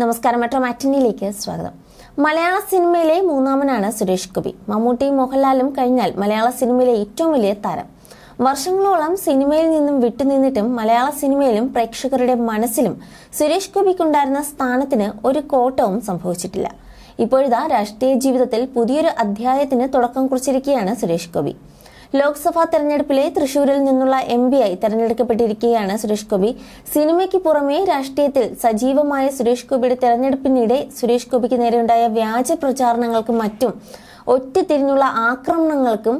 നമസ്കാരം. മെട്രോ മാറ്റിനിയിലേക്ക് സ്വാഗതം. മലയാള സിനിമയിലെ മൂന്നാമനാണ് സുരേഷ് ഗോപി. മമ്മൂട്ടിയും മോഹൻലാലും കഴിഞ്ഞാൽ മലയാള സിനിമയിലെ ഏറ്റവും വലിയ താരം. വർഷങ്ങളോളം സിനിമയിൽ നിന്നും വിട്ടുനിന്നിട്ടും മലയാള സിനിമയിലും പ്രേക്ഷകരുടെ മനസ്സിലും സുരേഷ് ഗോപിക്കുണ്ടായിരുന്ന സ്ഥാനത്തിന് ഒരു കോട്ടവും സംഭവിച്ചിട്ടില്ല. ഇപ്പോഴിതാ രാഷ്ട്രീയ ജീവിതത്തിൽ പുതിയൊരു അധ്യായത്തിന് തുടക്കം കുറിച്ചിരിക്കുകയാണ് സുരേഷ് ഗോപി. ലോക്സഭാ തെരഞ്ഞെടുപ്പിലെ തൃശൂരിൽ നിന്നുള്ള എം ആയി തെരഞ്ഞെടുക്കപ്പെട്ടിരിക്കുകയാണ് സുരേഷ് ഗോപി. സിനിമയ്ക്ക് പുറമെ രാഷ്ട്രീയത്തിൽ സജീവമായ സുരേഷ് ഗോപിയുടെ തെരഞ്ഞെടുപ്പിനിടെ സുരേഷ് ഗോപിക്ക് നേരെയുണ്ടായ വ്യാജ പ്രചാരണങ്ങൾക്കും മറ്റും തിരിഞ്ഞുള്ള ആക്രമണങ്ങൾക്കും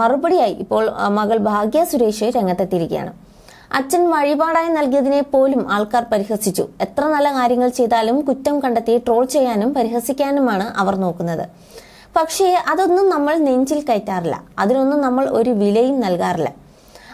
മറുപടിയായി ഇപ്പോൾ മകൾ ഭാഗ്യ സുരേഷ് രംഗത്തെത്തിയിരിക്കുകയാണ്. അച്ഛൻ വഴിപാടായി നൽകിയതിനെ പോലും ആൾക്കാർ പരിഹസിച്ചു. എത്ര നല്ല കാര്യങ്ങൾ ചെയ്താലും കുറ്റം കണ്ടെത്തി ട്രോൾ ചെയ്യാനും പരിഹസിക്കാനുമാണ് അവർ നോക്കുന്നത്. പക്ഷേ അതൊന്നും നമ്മൾ നെഞ്ചിൽ കയറ്റാറില്ല. അതിനൊന്നും നമ്മൾ ഒരു വിലയും നൽകാറില്ല.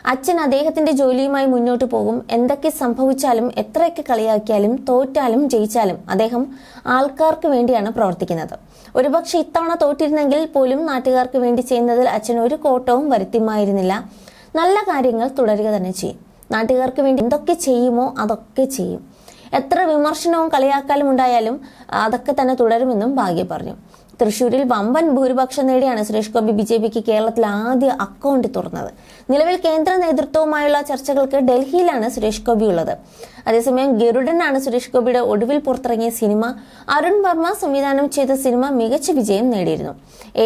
അച്ഛൻ അദ്ദേഹത്തിന്റെ ജോലിയുമായി മുന്നോട്ട് പോകും. എന്തൊക്കെ സംഭവിച്ചാലും എത്രയൊക്കെ കളിയാക്കിയാലും തോറ്റാലും ജയിച്ചാലും അദ്ദേഹം ആൾക്കാർക്ക് വേണ്ടിയാണ് പ്രവർത്തിക്കുന്നത്. ഒരുപക്ഷെ ഇത്തവണ തോറ്റിരുന്നെങ്കിൽ പോലും നാട്ടുകാർക്ക് വേണ്ടി ചെയ്യുന്നതിൽ അച്ഛൻ ഒരു കോട്ടവും വരുത്തിയുമായിരുന്നില്ല. നല്ല കാര്യങ്ങൾ തുടരുക തന്നെ ചെയ്യും. നാട്ടുകാർക്ക് വേണ്ടി എന്തൊക്കെ ചെയ്യുമോ അതൊക്കെ ചെയ്യും. എത്ര വിമർശനവും കളിയാക്കലും ഉണ്ടായാലും അതൊക്കെ തന്നെ തുടരുമെന്നും ഭാഗ്യ പറഞ്ഞു. തൃശൂരിൽ വമ്പൻ ഭൂരിപക്ഷം നേടിയാണ് സുരേഷ് ഗോപി ബി ജെ പിക്ക് കേരളത്തിൽ ആദ്യ അക്കൗണ്ട് തുറന്നത്. നിലവിൽ കേന്ദ്ര നേതൃത്വവുമായുള്ള ചർച്ചകൾക്ക് ഡൽഹിയിലാണ് സുരേഷ് ഗോപി ഉള്ളത്. അതേസമയം ഗരുഡനാണ് സുരേഷ് ഗോപിയുടെ ഒടുവിൽ പുറത്തിറങ്ങിയ സിനിമ. അരുൺ വർമ്മ സംവിധാനം ചെയ്ത സിനിമ മികച്ച വിജയം നേടിയിരുന്നു.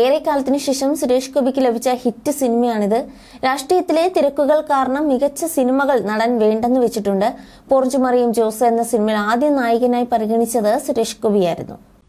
ഏറെക്കാലത്തിന് ശേഷം സുരേഷ് ഗോപിക്ക് ലഭിച്ച ഹിറ്റ് സിനിമയാണിത്. രാഷ്ട്രീയത്തിലെ തിരക്കുകൾ കാരണം മികച്ച സിനിമകൾ നടൻ വേണ്ടെന്ന് വെച്ചിട്ടുണ്ട്. പോർജുമറിയും ജോസ് എന്ന സിനിമയിൽ ആദ്യ നായകനായി പരിഗണിച്ചത് സുരേഷ് ഗോപിയായിരുന്നു.